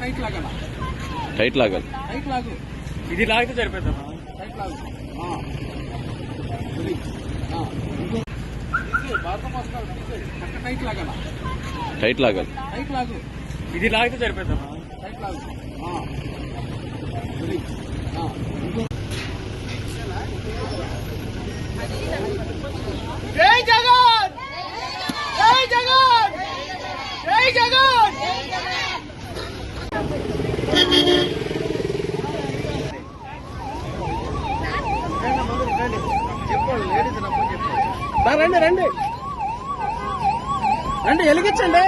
Tight లాగా tight లాగాలి. Tight లాగు. ఇది లాగితే సరిపోతుందా? టైట్ లాగు. ఆ. ఇది. ఆ. ఇంకో- ఇది భారతం వస్తున్నారు పక్క టైట్ లాగా టైట్ లాగాలి. టైట్ లాగు. ఇది లాగితే సరిపోతుందా? టైట్ లాగు. రండి రండి. రండి వెలిగించండి.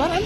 రండి,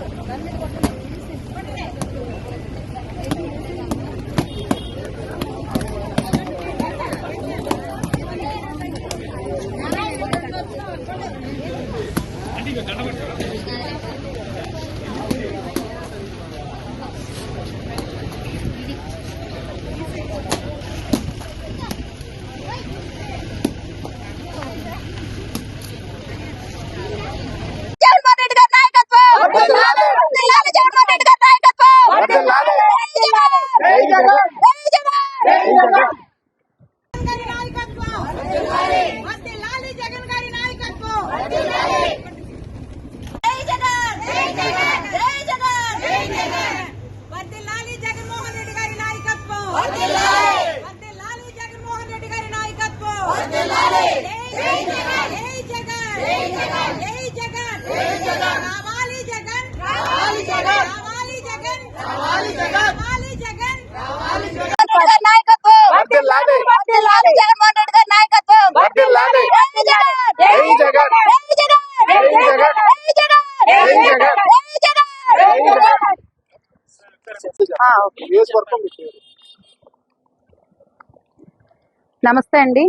నమస్తే అండి.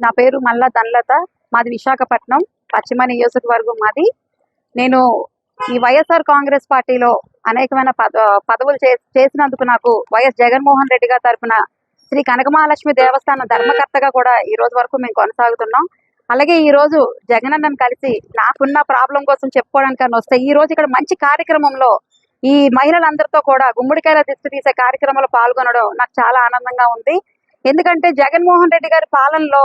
నా పేరు మల్లా దన్లత మాది విశాఖపట్నం పశ్చిమ నియోజకవర్గం మాది. నేను ఈ వైఎస్ఆర్ కాంగ్రెస్ పార్టీలో అనేకమైన పద పదవులు చే చేసినందుకు నాకు వైఎస్ జగన్మోహన్ రెడ్డి గారి తరఫున శ్రీ కనకమహాలక్ష్మి దేవస్థానం ధర్మకర్తగా కూడా ఈ రోజు వరకు మేము కొనసాగుతున్నాం. అలాగే ఈ రోజు జగనన్నను కలిసి నాకున్న ప్రాబ్లం కోసం చెప్పుకోవడానికి వస్తే ఈ రోజు ఇక్కడ మంచి కార్యక్రమంలో ఈ మహిళలందరితో కూడా గుమ్మడికాయల దిష్టి తీసే కార్యక్రమంలో పాల్గొనడం నాకు చాలా ఆనందంగా ఉంది. ఎందుకంటే జగన్మోహన్ రెడ్డి గారి పాలనలో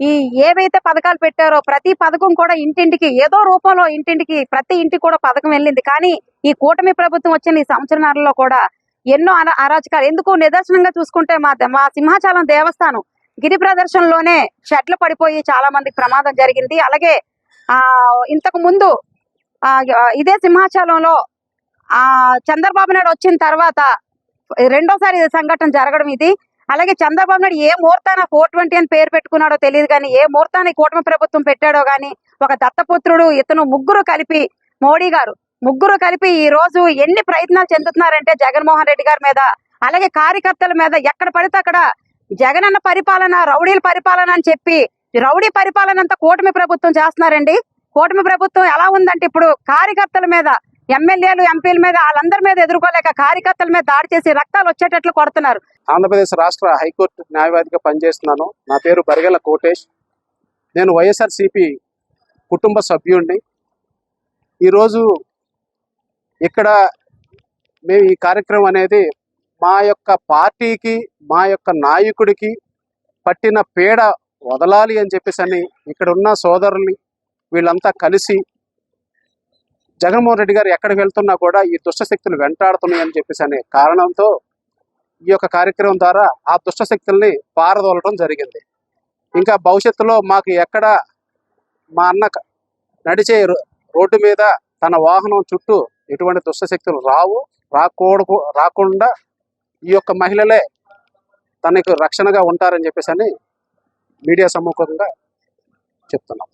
ఈ ఏవైతే పథకాలు పెట్టారో ప్రతి పథకం కూడా ఇంటింటికి ఏదో రూపంలో ఇంటింటికి ప్రతి ఇంటికి కూడా పథకం వెళ్ళింది. కానీ ఈ కూటమి ప్రభుత్వం వచ్చిన ఈ సంవత్సరాలలో కూడా ఎన్నో అరాచకాలు. ఎందుకు? నిదర్శనంగా చూసుకుంటే మా మా సింహాచలం దేవస్థానం గిరి ప్రదర్శనలోనే షెడ్లు పడిపోయి చాలా మందికి ప్రమాదం జరిగింది. అలాగే ఆ ఇంతకు ముందు ఆ ఇదే సింహాచలంలో ఆ చంద్రబాబు నాయుడు వచ్చిన తర్వాత రెండోసారి సంఘటన జరగడం ఇది. అలాగే చంద్రబాబు నాయుడు ఏ ముహూర్తాన ఫోర్ ట్వంటీ అని పేరు పెట్టుకున్నాడో తెలియదు కానీ ఏ ముహూర్తాన్ని కూటమి ప్రభుత్వం పెట్టాడో కానీ ఒక దత్తపుత్రుడు ఇతను ముగ్గురు కలిపి మోడీ గారు ముగ్గురు కలిపి ఈ రోజు ఎన్ని ప్రయత్నాలు చెందుతున్నారంటే జగన్మోహన్ రెడ్డి గారి మీద అలాగే కార్యకర్తల మీద ఎక్కడ పడితే అక్కడ జగనన్న పరిపాలన రౌడీల పరిపాలన అని చెప్పి రౌడీ పరిపాలన అంతా కూటమి ప్రభుత్వం చేస్తున్నారండి. కూటమి ప్రభుత్వం ఎలా ఉందంటే ఇప్పుడు కార్యకర్తల మీద ఎమ్మెల్యేలు ఎంపీల మీద వాళ్ళందరి మీద ఎదుర్కోలేక కార్యకర్తల మీద దాడి చేసి రక్తాలు వచ్చేటట్లు కొడుతున్నారు. ఆంధ్రప్రదేశ్ రాష్ట్ర హైకోర్టు న్యాయవాదిగా పనిచేస్తున్నాను. నా పేరు బరిగల కోటేష్. నేను వైఎస్ఆర్సిపి కుటుంబ సభ్యుడిని ఈరోజు ఇక్కడ మేము ఈ కార్యక్రమం అనేది మా యొక్క పార్టీకి మా యొక్క నాయకుడికి పట్టిన పీడ వదలాలి అని చెప్పేసి అని ఇక్కడ ఉన్న సోదరుల్ని వీళ్ళంతా కలిసి జగన్మోహన్ రెడ్డి గారు ఎక్కడ వెళ్తున్నా కూడా ఈ దుష్ట శక్తులు అని చెప్పేసి అనే కారణంతో ఈ యొక్క కార్యక్రమం ద్వారా ఆ దుష్ట పారదోలడం పారదోలటం జరిగింది. ఇంకా భవిష్యత్తులో మాకు ఎక్కడ మా అన్న నడిచే రో- రోడ్డు మీద తన వాహనం చుట్టూ ఎటువంటి దుష్ట శక్తులు రావు రాకూడదు రాకుండా ఈ యొక్క మహిళలే తనకు రక్షణగా ఉంటారని చెప్పేసి అని మీడియా సమ్ముఖంగా చెప్తున్నాం.